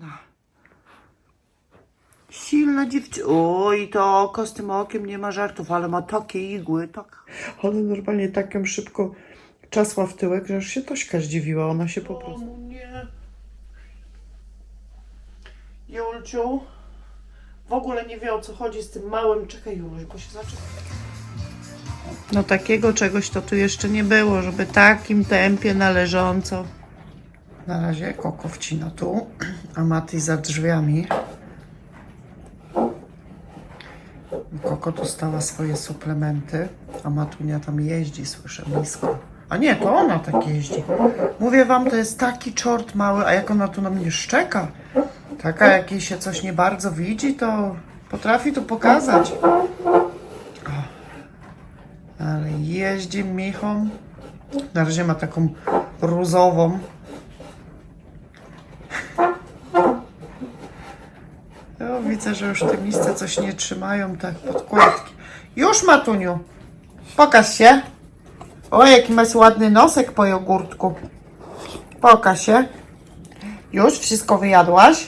silna. Silna dziewczyna. Oj, to oko z tym okiem nie ma żartów, ale ma takie igły, tak. Ona normalnie tak ją szybko czasła w tyłek, że aż się Tośka zdziwiła. Ona się po prostu... O, nie. Julciu, w ogóle nie wie o co chodzi z tym małym. Czekaj, Juluś, bo się zaczyna. No takiego czegoś to tu jeszcze nie było, żeby takim tempie należąco. Na razie Koko wcina tu, a Mati za drzwiami. Koko dostała swoje suplementy, a Matunia tam jeździ, słyszę, nisko. A nie, to ona tak jeździ. Mówię wam, to jest taki czort mały, a jak ona tu na mnie szczeka. Taka, jak jej się coś nie bardzo widzi, to potrafi to pokazać. Ale jeździ Michą. Na razie ma taką rózową. Widzę, że już te miejsce coś nie trzymają, tak podkładki. Już, Matuniu, pokaż się. O, jaki masz ładny nosek po jogurtku. Pokaż się. Już wszystko wyjadłaś?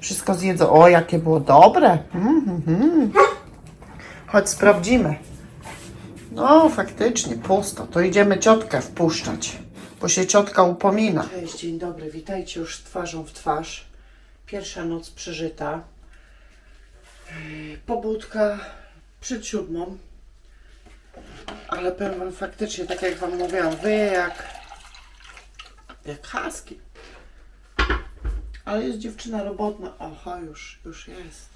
Wszystko zjedzą. O, jakie było dobre. Mm, mm, mm. Chodź, sprawdzimy. No, faktycznie, pusto. To idziemy ciotkę wpuszczać, bo się ciotka upomina. Cześć, dzień dobry, witajcie już twarzą w twarz. Pierwsza noc przeżyta. Pobudka przed siódmą. Ale powiem wam faktycznie, tak jak wam mówiłam, wy jak jak haski. Ale jest dziewczyna robotna. Oho, już, już jest.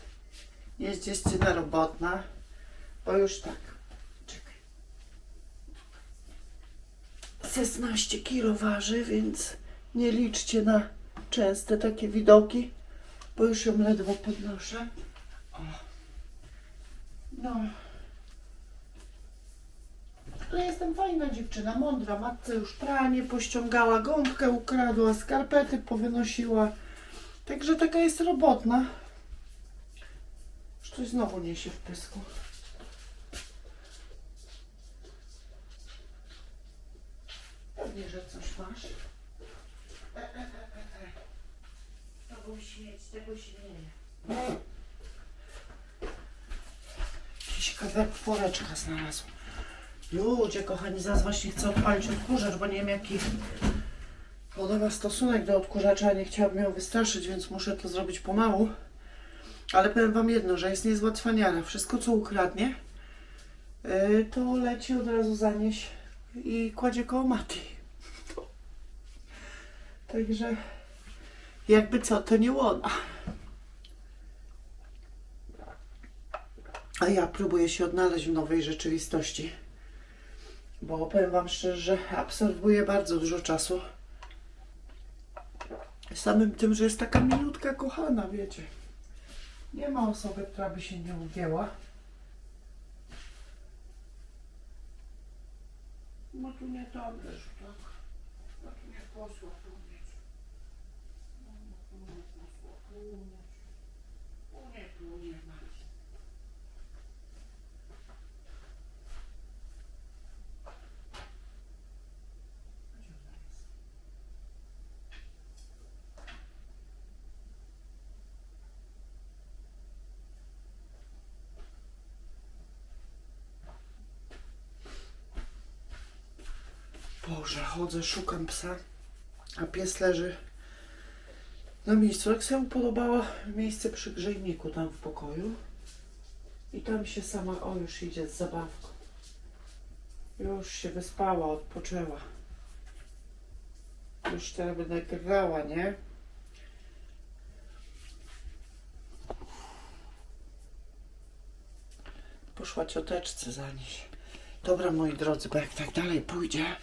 Jest dziewczyna robotna. Bo już tak. Czekaj. 16 kilo waży, więc nie liczcie na częste takie widoki, bo już ją ledwo podnoszę. No. Ale jestem fajna dziewczyna, mądra. Matce już pranie pościągała, gąbkę ukradła, skarpety powynosiła. Także taka jest robotna. Już coś znowu niesie w pysku. Pewnie, że coś masz. E, e, e, e, e. To był śmieć, tego się nie je. Jakiś kawałek woreczka znalazł. Ludzie, kochani, zaraz właśnie chcę odpalić odkurzacz, bo nie wiem jaki ona ma stosunek do odkurzacza, nie chciałabym ją wystraszyć, więc muszę to zrobić pomału. Ale powiem wam jedno, że jest niezła. Wszystko, co ukradnie, yy, to leci od razu zanieść i kładzie koło Mati. Także jakby co, to nie ona. A ja próbuję się odnaleźć w nowej rzeczywistości. Bo powiem Wam szczerze, że absorbuję bardzo dużo czasu. Samym tym, że jest taka milutka kochana, wiecie. Nie ma osoby, która by się nie ugięła. No tu nie to leży, tak? No tu nie posła tu mieć. No, tu nie posła tu mieć. Tu nie, tu nie ma. Gdzie ona jest? Boże, chodzę, szukam psa, a pies leży na miejscu. Jak mu podobało miejsce przy grzejniku tam w pokoju. I tam się sama, o już idzie z zabawką. Już się wyspała, odpoczęła. Już teraz by nagrywała, nie? Poszła cioteczce zanieść. Dobra, moi drodzy, bo jak tak dalej pójdzie,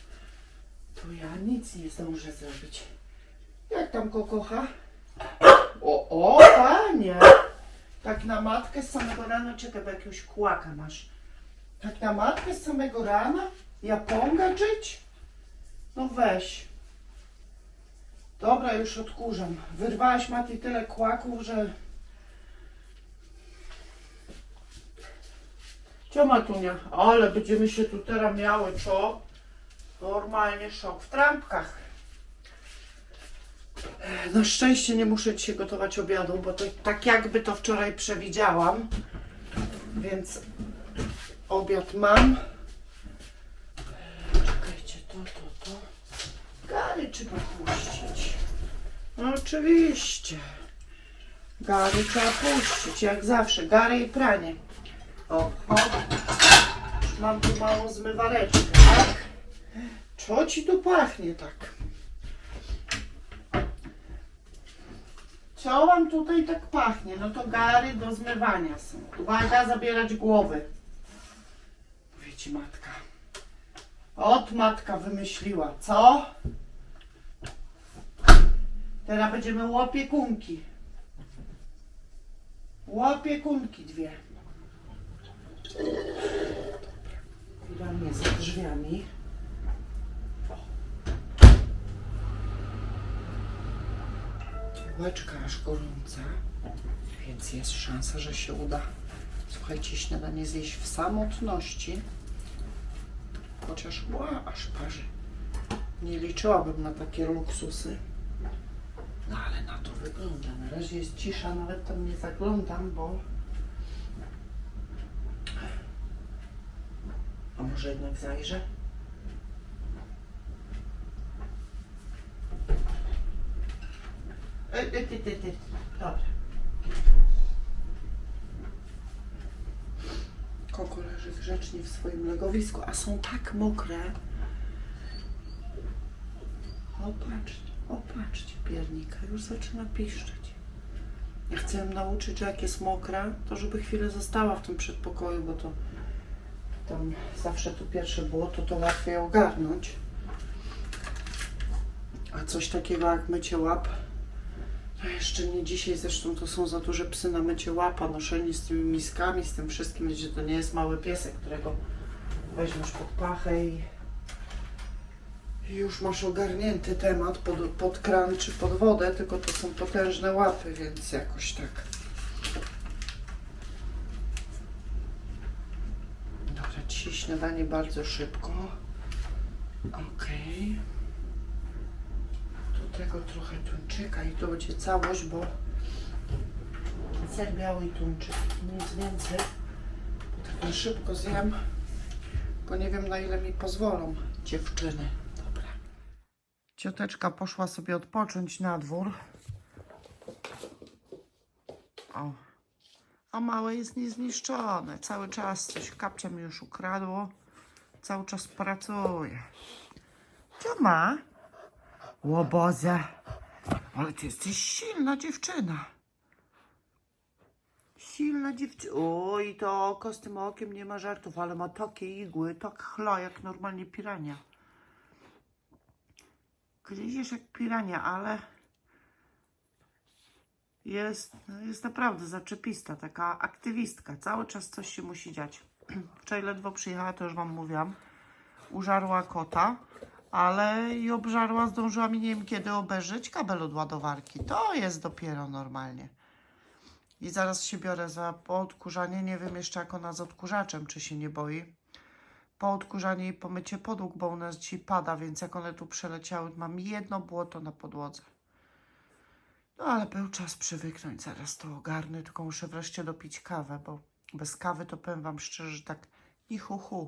to ja nic nie zdążę zrobić. Jak tam go kocha? O, o, panie! Tak na matkę z samego rana, czekaj, bo jakiegoś kłaka masz. Tak na matkę z samego rana? Japonga czyć? No weź. Dobra, już odkurzam. Wyrwałaś Mati tyle kłaków, że... Cio Matunia, ale będziemy się tu teraz miały, co? Normalnie szok w trampkach. Na szczęście nie muszę dzisiaj gotować obiadu, bo to tak jakby to wczoraj przewidziałam. Więc obiad mam. Czekajcie, to, to, to. Gary trzeba puścić. No oczywiście. Gary trzeba puścić, jak zawsze. Gary i pranie. O, o. Już mam tu małą zmywareczkę? Co ci tu pachnie tak? Co wam tutaj tak pachnie? No to gary do zmywania są. Uwaga, zabierać głowy. Mówi ci matka. Ot matka wymyśliła, co? Teraz będziemy łopiekunki. Łopiekunki dwie. Mnie za drzwiami. Bułeczka aż gorąca, więc jest szansa, że się uda. Słuchajcie, śniadanie zjeść w samotności. Chociaż ła, aż parzy. Nie liczyłabym na takie luksusy. No ale na to wygląda. Na razie jest cisza, nawet tam nie zaglądam, bo... A może jednak zajrzę? E, e, ty, ty, ty. Dobra. Koko leży grzecznie w swoim legowisku, a są tak mokre. O patrzcie, o patrzcie, piernika już zaczyna piszczeć. Ja chcę ją nauczyć, że jak jest mokra, to żeby chwilę została w tym przedpokoju, bo to tam zawsze tu pierwsze było, to to łatwiej ogarnąć. A coś takiego jak mycie łap, to jeszcze nie dzisiaj, zresztą to są za duże psy na mycie łapa, noszenie z tymi miskami, z tym wszystkim, gdzie to nie jest mały piesek, którego weźmiesz pod pachę i już masz ogarnięty temat pod, pod kran czy pod wodę, tylko to są potężne łapy, więc jakoś tak. Dobra, dzisiaj śniadanie bardzo szybko. Okej. Do tego trochę tuńczyka i to będzie całość, bo ser biały tuńczyk, nic więcej. Tak szybko zjem, bo nie wiem na ile mi pozwolą dziewczyny. Dobra. Cioteczka poszła sobie odpocząć na dwór. O. A małe jest niezniszczone. Cały czas coś kapcia mi już ukradło. Cały czas pracuje. Co ma? Łoboze. Ale ty jesteś silna dziewczyna. Silna dziewczyna. Oj, to oko z tym okiem nie ma żartów, ale ma takie igły, tak chla jak normalnie pirania. Gryziesz jak pirania, ale jest, jest naprawdę zaczepista, taka aktywistka. Cały czas coś się musi dziać. Wczoraj ledwo przyjechała, to już wam mówiłam. Użarła kota, ale i obżarła, zdążyła mi nie wiem kiedy obejrzeć kabel od ładowarki. To jest dopiero normalnie. I zaraz się biorę za odkurzanie. Nie wiem jeszcze jak ona z odkurzaczem, czy się nie boi. Po odkurzanie i pomycie podłóg, bo u nas dzisiaj pada, więc jak one tu przeleciały, mam jedno błoto na podłodze. No ale był czas przywyknąć, zaraz to ogarnę, tylko muszę wreszcie dopić kawę, bo bez kawy to powiem wam szczerze, że tak i hu hu.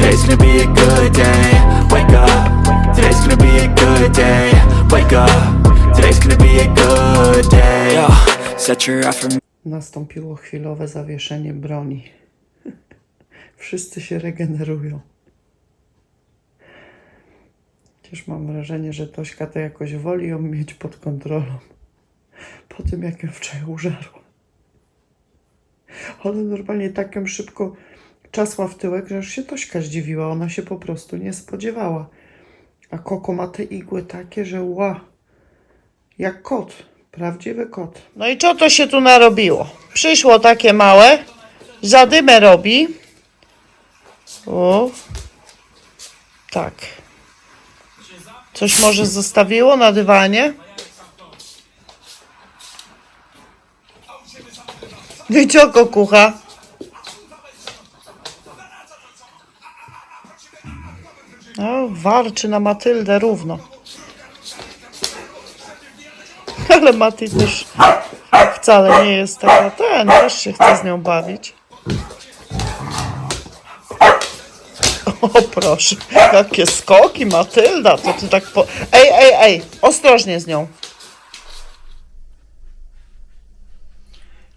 today's gonna be a good day. Wake up, today's gonna be a good day. Wake up, today's gonna be a good day. Yo, set your affirmations. Nastąpiło chwilowe zawieszenie broni. Wszyscy się regenerują. Chociaż mam wrażenie, że Tośka to jakoś woli ją mieć pod kontrolą. Po tym, jak ją wczoraj użarła. Ona normalnie tak ją szybko czasła w tyłek, że aż się Tośka zdziwiła. Ona się po prostu nie spodziewała. A Koko ma te igły takie, że ła, jak kot. Prawdziwy kot. No i co to się tu narobiło? Przyszło takie małe, zadymę robi. O, tak. Coś może zostawiło na dywanie? I co kokucha? No, warczy na Matyldę równo. Ale Maty też wcale nie jest taka ten, też się chce z nią bawić. O proszę, jakie skoki Matylda, to ty tak po... Ej, ej, ej, ostrożnie z nią.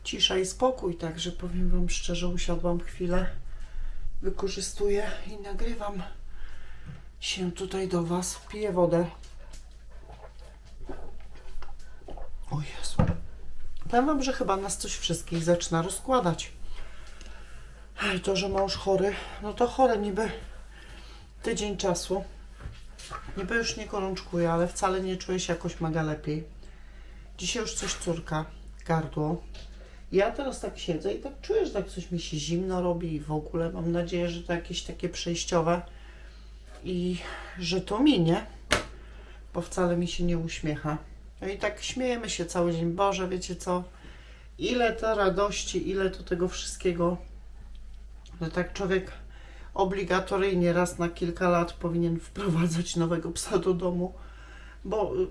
Cisza i spokój, także powiem wam szczerze, usiadłam chwilę, wykorzystuję i nagrywam się tutaj do was. Piję wodę. O Jezu. Powiem wam, że chyba nas coś wszystkich zaczyna rozkładać. Ej, To, że mąż chory, no to chory niby tydzień czasu. Niby już nie gorączkuje, ale wcale nie czuję się jakoś mega lepiej. Dzisiaj już coś córka, gardło. Ja teraz tak siedzę i tak czuję, że tak coś mi się zimno robi i w ogóle mam nadzieję, że to jakieś takie przejściowe i że to minie, bo wcale mi się nie uśmiecha. No i tak śmiejemy się cały dzień. Boże, wiecie co? Ile to radości, ile to tego wszystkiego. No tak człowiek obligatoryjnie raz na kilka lat powinien wprowadzać nowego psa do domu, bo y,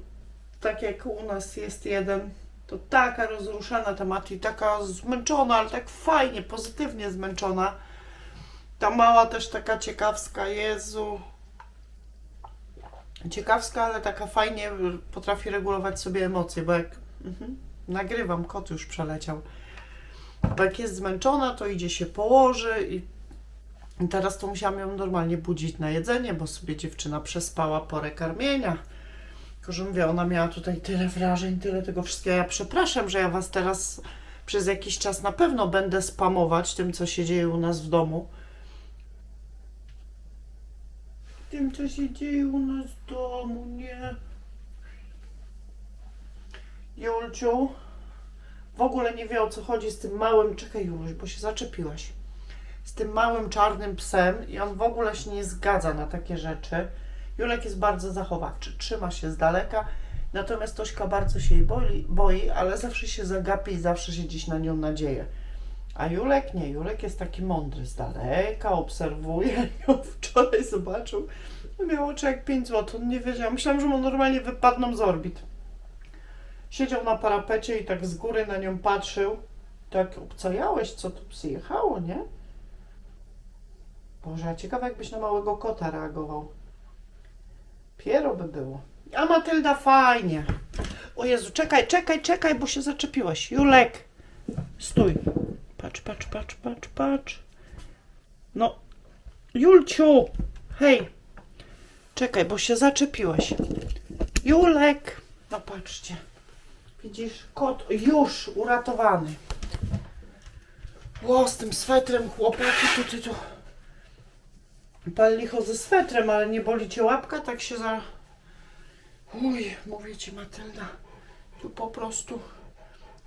tak jak u nas jest jeden, to taka rozruszana temat i taka zmęczona, ale tak fajnie, pozytywnie zmęczona. Ta mała też taka ciekawska, Jezu. Ciekawska, ale taka fajnie y, potrafi regulować sobie emocje, bo jak mhm, nagrywam, kot już przeleciał. Bo jak jest zmęczona, to idzie się położy i i teraz to musiałam ją normalnie budzić na jedzenie, bo sobie dziewczyna przespała porę karmienia. Tylko, że mówię, ona miała tutaj tyle wrażeń, tyle tego wszystkiego. Ja przepraszam, że ja Was teraz przez jakiś czas na pewno będę spamować tym, co się dzieje u nas w domu. Tym, co się dzieje u nas w domu, nie. Julciu, w ogóle nie wie o co chodzi z tym małym. Czekaj, Juluś, bo się zaczepiłaś. Z tym małym czarnym psem i on w ogóle się nie zgadza na takie rzeczy. Julek jest bardzo zachowawczy, trzyma się z daleka, natomiast Tośka bardzo się jej boi, boi, ale zawsze się zagapi i zawsze się gdzieś na nią nadzieje. A Julek nie, Julek jest taki mądry, z daleka obserwuje. Ją wczoraj zobaczył, miał oczy jak 5 zł, on nie wiedział. Myślałam, że mu normalnie wypadną z orbit. Siedział na parapecie i tak z góry na nią patrzył. Tak obcajałeś, co tu przyjechało, nie? Boże, a ciekawe jakbyś na małego kota reagował. Piero by było. A Matylda fajnie. O Jezu, czekaj, czekaj, czekaj, bo się zaczepiłaś. Julek, stój. Patrz, patrz, patrz, patrz, patrz. No, Julciu, hej. Czekaj, bo się zaczepiłaś. Julek. No patrzcie. Widzisz, kot już uratowany. Ło, z tym swetrem chłopaki, to ty tu... Pal licho ze swetrem, ale nie boli cię łapka, tak się za... Uj, mówię ci Matylda, tu po prostu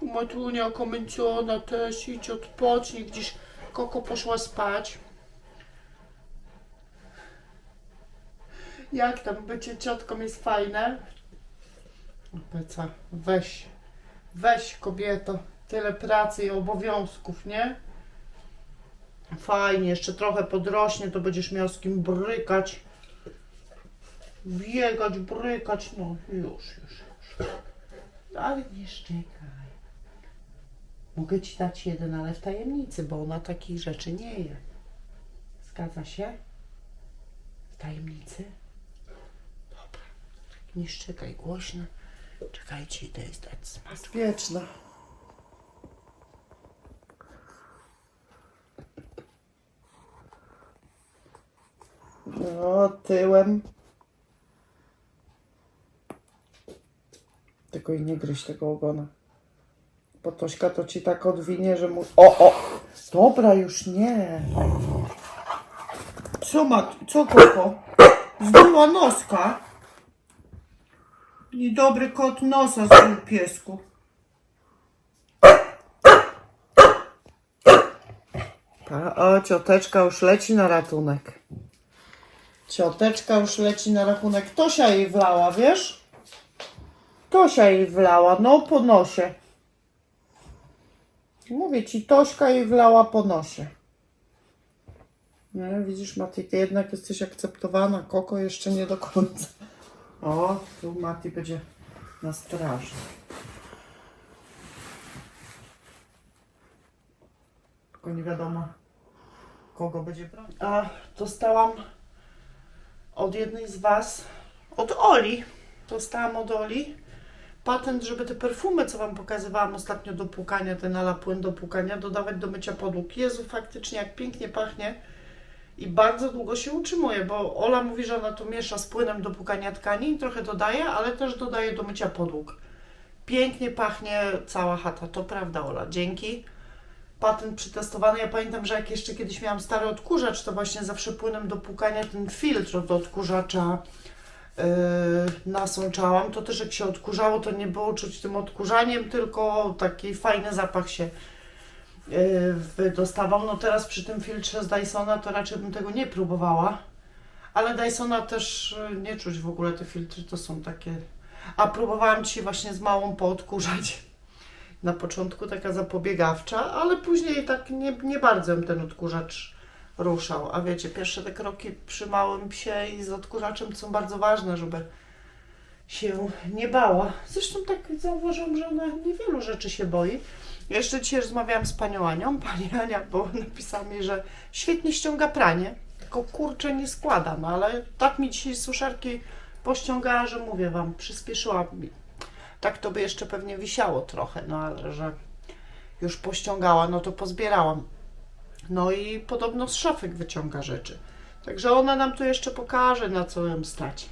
Matunia komenciona też, idź odpocznij, gdzieś Koko poszła spać. Jak tam bycie ciotką jest fajne? Peca, weź, weź kobieto, tyle pracy i obowiązków, nie? Fajnie, jeszcze trochę podrośnie, to będziesz miał z kim brykać. Biegać, brykać, no już, już, już. Ale nie szczekaj. Mogę ci dać jeden, ale w tajemnicy, bo ona takich rzeczy nie je. Zgadza się? W tajemnicy? Dobra. Nie szczekaj głośno. Czekajcie, idę jest dać smak. Wieczna. No, tyłem. Tylko i nie gryź tego ogona. Bo Tośka to ci tak odwinie, że mu... O, o! Dobra, już nie. Co ma... Co koko? Zdjęła noska. Niedobry kot nosa zrób piesku. O, cioteczka już leci na ratunek. Cioteczka już leci na rachunek. Tosia jej wlała, wiesz? Tosia jej wlała, no po nosie. Mówię ci, Tośka jej wlała po nosie. No, widzisz, Mati, ty jednak jesteś akceptowana. Koko jeszcze nie do końca. O, tu Mati będzie na straży. Tylko nie wiadomo, kogo będzie bronić. A dostałam od jednej z Was, od Oli, dostałam od Oli patent, żeby te perfumy, co Wam pokazywałam ostatnio do płukania, ten ala płyn do płukania, dodawać do mycia podłóg. Jezu, faktycznie jak pięknie pachnie i bardzo długo się utrzymuje, bo Ola mówi, że ona to miesza z płynem do płukania tkani i trochę dodaje, ale też dodaje do mycia podłóg. Pięknie pachnie cała chata, to prawda Ola, dzięki patent przetestowany. Ja pamiętam, że jak jeszcze kiedyś miałam stary odkurzacz, to właśnie zawsze płynem do płukania ten filtr do odkurzacza nasączałam. To też jak się odkurzało, to nie było czuć tym odkurzaniem, tylko taki fajny zapach się yy, wydostawał. No teraz przy tym filtrze z Dysona to raczej bym tego nie próbowała. Ale Dysona też yy, nie czuć w ogóle te filtry, to są takie... A próbowałam dzisiaj właśnie z małą poodkurzać na początku taka zapobiegawcza, ale później tak nie, nie bardzo ten odkurzacz ruszał. A wiecie, pierwsze te kroki przy małym psie i z odkurzaczem są bardzo ważne, żeby się nie bała. Zresztą tak zauważyłam, że ona niewielu rzeczy się boi. Jeszcze dzisiaj rozmawiałam z panią Anią. Pani Ania, bo napisała mi, że świetnie ściąga pranie, tylko kurczę nie składa, no ale tak mi dzisiaj suszarki pościągała, że mówię wam, przyspieszyła mi tak to by jeszcze pewnie wisiało trochę, no ale że już pościągała, no to pozbierałam. No i podobno z szafek wyciąga rzeczy. Także ona nam tu jeszcze pokaże, na co ją stać.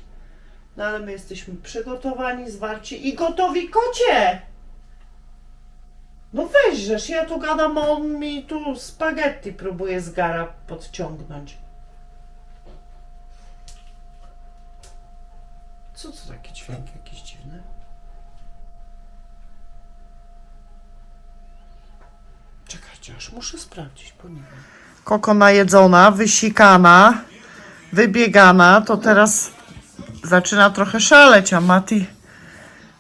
No ale my jesteśmy przygotowani, zwarci i gotowi kocie! No weź, żeż ja tu gadam, a on mi tu spaghetti próbuje z gara podciągnąć. Co to takie dźwięki jakieś dziwne? Czekajcie, aż muszę sprawdzić, bo nie wiem. Koko najedzona, wysikana, wybiegana, to teraz zaczyna trochę szaleć, a Mati,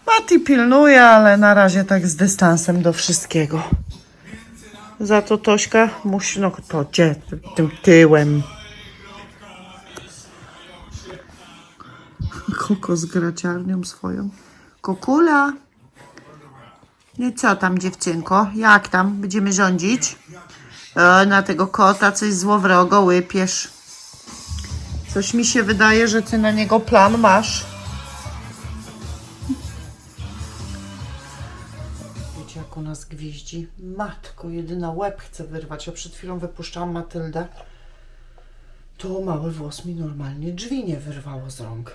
Mati pilnuje, ale na razie tak z dystansem do wszystkiego. Za to Tośka musi, no to gdzie, tym tyłem. Koko z graciarnią swoją. Kokula. No co tam dziewczynko? Jak tam? Będziemy rządzić? O, na tego kota coś złowrogo łypiesz. Coś mi się wydaje, że ty na niego plan masz. Wiecie, jak u nas gwieździ? Matko, jedyna łeb chce wyrwać. Ja przed chwilą wypuszczałam Matyldę. To mały włos mi normalnie drzwi nie wyrwało z rąk.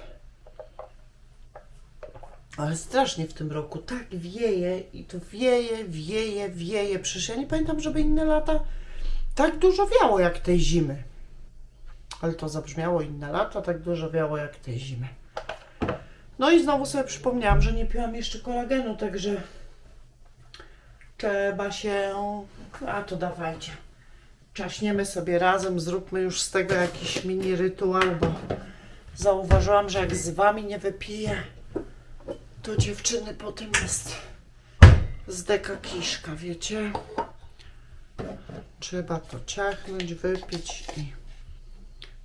Ale strasznie w tym roku tak wieje i to wieje, wieje, wieje. Przecież ja nie pamiętam, żeby inne lata tak dużo wiało jak tej zimy. Ale to zabrzmiało inne lata, tak dużo wiało jak tej zimy. No i znowu sobie przypomniałam, że nie piłam jeszcze kolagenu, także trzeba się. A to dawajcie. Czaśniemy sobie razem, zróbmy już z tego jakiś mini rytuał, bo zauważyłam, że jak z wami nie wypiję, to dziewczyny potem jest z deka kiszka, wiecie? Trzeba to ciachnąć, wypić i...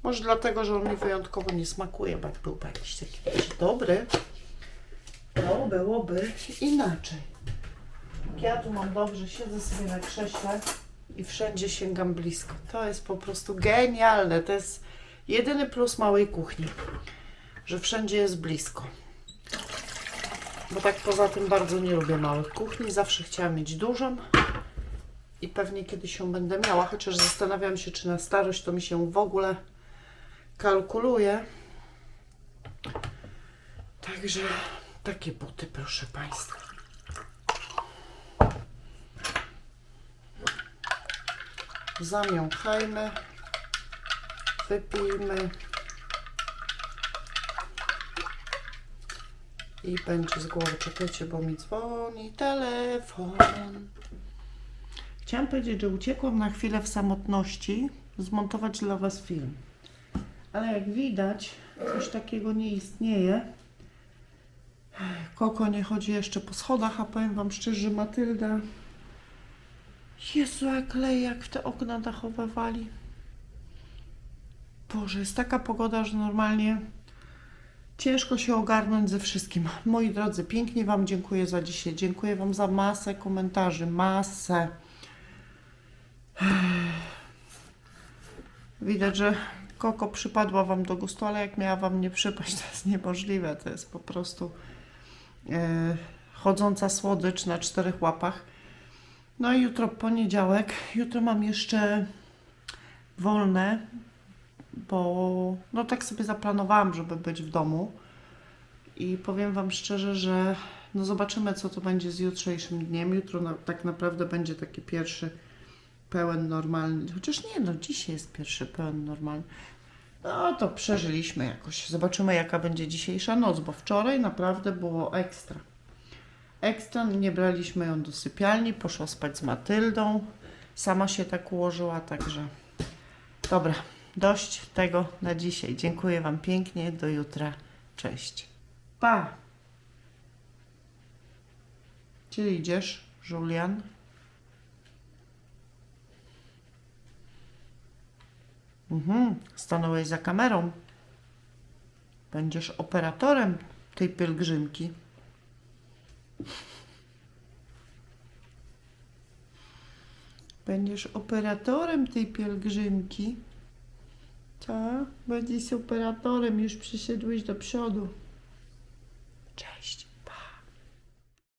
Może dlatego, że on mi wyjątkowo nie smakuje, bo byłby jakiś taki dobry, to byłoby inaczej. Ja tu mam dobrze, siedzę sobie na krześle i wszędzie sięgam blisko. To jest po prostu genialne. To jest jedyny plus małej kuchni, że wszędzie jest blisko. Bo tak poza tym bardzo nie lubię małych kuchni. Zawsze chciałam mieć dużą i pewnie kiedyś ją będę miała, chociaż zastanawiam się, czy na starość to mi się w ogóle kalkuluje. Także takie buty, proszę Państwa. Zamiąchajmy, wypijmy. I będzie z głowy. Czekajcie, bo mi dzwoni telefon. Chciałam powiedzieć, że uciekłam na chwilę w samotności zmontować dla Was film. Ale jak widać, coś takiego nie istnieje. Koko nie chodzi jeszcze po schodach, a powiem Wam szczerze, Matylda... Jezu, jak leje, jak w te okna dachowe wali. Boże, jest taka pogoda, że normalnie ciężko się ogarnąć ze wszystkim. Moi drodzy, pięknie Wam dziękuję za dzisiaj. Dziękuję Wam za masę komentarzy, masę. Widać, że Koko przypadła Wam do gustu, ale jak miała Wam nie przypaść, to jest niemożliwe. To jest po prostu e, chodząca słodycz na czterech łapach. No i jutro poniedziałek. Jutro mam jeszcze wolne, bo no tak sobie zaplanowałam, żeby być w domu. I powiem Wam szczerze, że no zobaczymy, co to będzie z jutrzejszym dniem. Jutro na, tak naprawdę będzie taki pierwszy pełen normalny. Chociaż nie, no dzisiaj jest pierwszy pełen normalny. No to przeżyliśmy jakoś. Zobaczymy, jaka będzie dzisiejsza noc, bo wczoraj naprawdę było ekstra. Ekstra, nie braliśmy ją do sypialni, poszła spać z Matyldą. Sama się tak ułożyła, także dobra, dość tego na dzisiaj. Dziękuję Wam pięknie, do jutra. Cześć. Pa! Gdzie idziesz, Julian? Mhm, stanąłeś za kamerą. Będziesz operatorem tej pielgrzymki. Będziesz operatorem tej pielgrzymki. Tak, bardziej z operatorem już przyszedłeś do przodu. Cześć.